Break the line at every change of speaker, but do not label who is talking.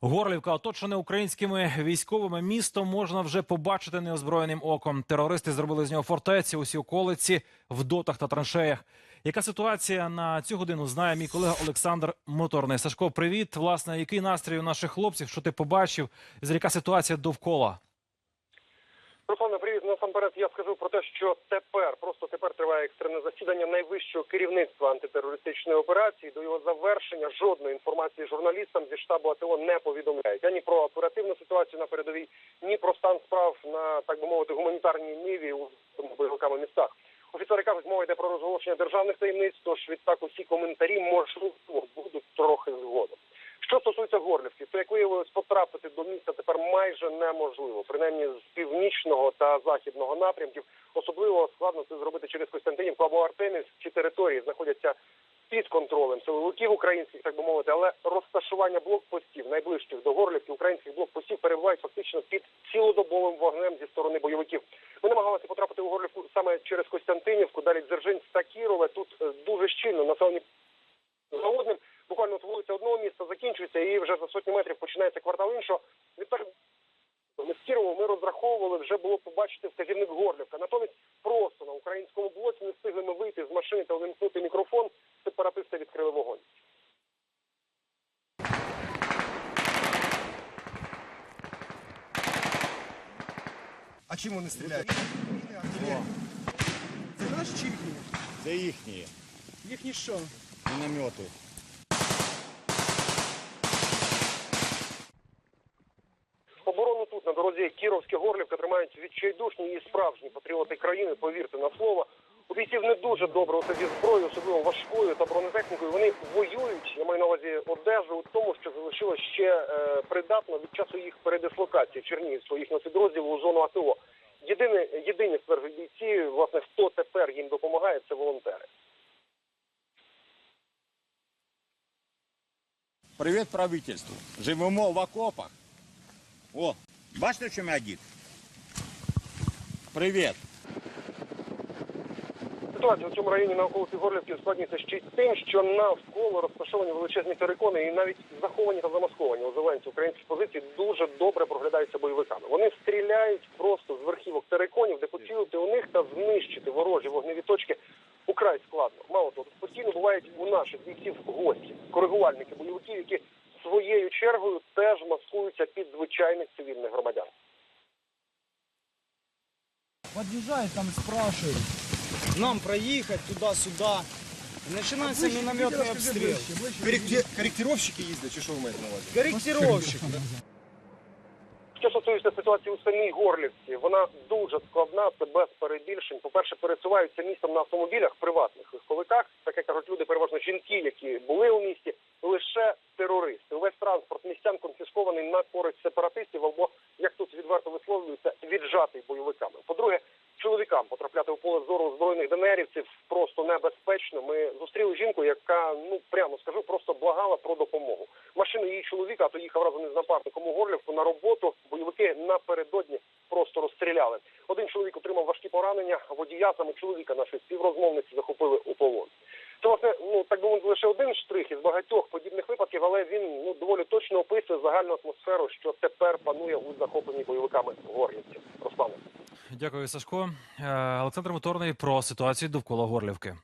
Горлівка, оточене українськими військовими місто, можна вже побачити неозброєним оком. Терористи зробили з нього фортеці, усі околиці в дотах та траншеях. Яка ситуація на цю годину знає мій колега Олександр Моторний. Сашко, привіт. Власне, який настрій у наших хлопців? Що ти побачив? З яка ситуація довкола?
Руслане, привіт. Насамперед я скажу про те, що тепер просто тепер триває екстрене засідання найвищого керівництва антитерористичної операції. До його завершення жодної інформації журналістам зі штабу АТО не повідомляють ані про оперативну ситуацію на передовій, ні про стан справ на так би мовити гуманітарній ниві у бойовиками містах. Офіцери кажуть, мова йде про розголошення державних таємниць. Тож відтак усі коментарі можливо будуть трохи згодом. Що стосується Горлівки, то як виявилось, потрапити до міста тепер майже неможливо, принаймні з північного та західного напрямків. Особливо складно це зробити через Костянтинівку або Артемівськ. Ці території знаходяться під контролем силовиків українських, так би мовити, але розташування блокпостів найближчих до Горлівки українських блокпостів перебувають фактично під цілодобовим вогнем зі сторони бойовиків. Ми намагалися потрапити у Горлівку саме через Костянтинівку, далі Дзержинськ та Кірове. Тут е, дуже щільно населені за одним. Буквально от вулиця одного міста закінчується, і вже за сотні метрів починається квартал іншого. Відтак ми з ми розраховували вже було побачити вказівник Горлівка. Натомість просто на українському блоці не встигли ми вийти з машини та увімкнути мікрофон. Сепаратисти відкрили вогонь.
А чим вони стріляють?
Це наші чи їхні?
Це їхні
Їхні що?
міномети.
Оборону тут на дорозі Кіровське Горлівка тримають відчайдушні і справжні патріоти країни. Повірте на слово. У бійців не дуже добре оце зі зброєю, особливо важкою та бронетехнікою. Вони воюють. Я маю на увазі одежу у тому, що залишилось ще е, придатно від часу їх передислокації Чернігівського їхнього підрозділу у зону АТО. Єдине, єдині стверджують бійці, власне, хто тепер їм допомагає, це волонтери.
Привіт правительству. Живемо в окопах. О, бачите, в чому я дід? Привіт.
Ситуація у цьому районі на околиці Горлівки ускладнюється ще й тим, що навколо розташовані величезні терикони і навіть заховані та замасковані у зеленці українські позиції дуже добре проглядаються бойовиками. Вони стріляють просто з верхівок териконів, де поцілити у них та знищити ворожі вогневі точки украй складно. Мало того, постійно бувають у наших бійців гості, коригувальники бойовиків, які своєю чергою теж маскуються під звичайних цивільних громадян.
Подъезжает там спрашивает. Нам проехать туда-сюда. И начинается минометный обстрел.
Корректировщики їздять, чи що ви маєте на увазі?
Корректировщик.
Що стосується ситуації у самій Горлівці, вона дуже складна, це без перебільшень. По-перше, пересуваються містом на автомобілях приватних легковиках. Таке кажуть люди, переважно жінки, які були у місті, лише терористи. Увесь транспорт містян конфіскований на користь сепаратистів або, як тут відверто висловлюється, віджатий бойовиками. По-друге, чоловікам потрапляти у поле зору озброєних ДНРівців просто небезпечно. Ми зустріли жінку, яка ну прямо скажу, просто благала про допомогу. Машину її чоловіка, а то їхав разом із напарником у Горлівку на роботу. Бойовики напередодні просто розстріляли. Один чоловік отримав важкі поранення. Водія саме чоловіка нашої співрозмовниці захопили у полон. Це власне, ну так би лише один штрих із багатьох подібних випадків, але він ну доволі точно описує загальну атмосферу, що тепер панує у захопленій бойовиками Горлівці. Руслане.
Дякую, Сашко. Е, Олександр Моторний про ситуацію довкола Горлівки.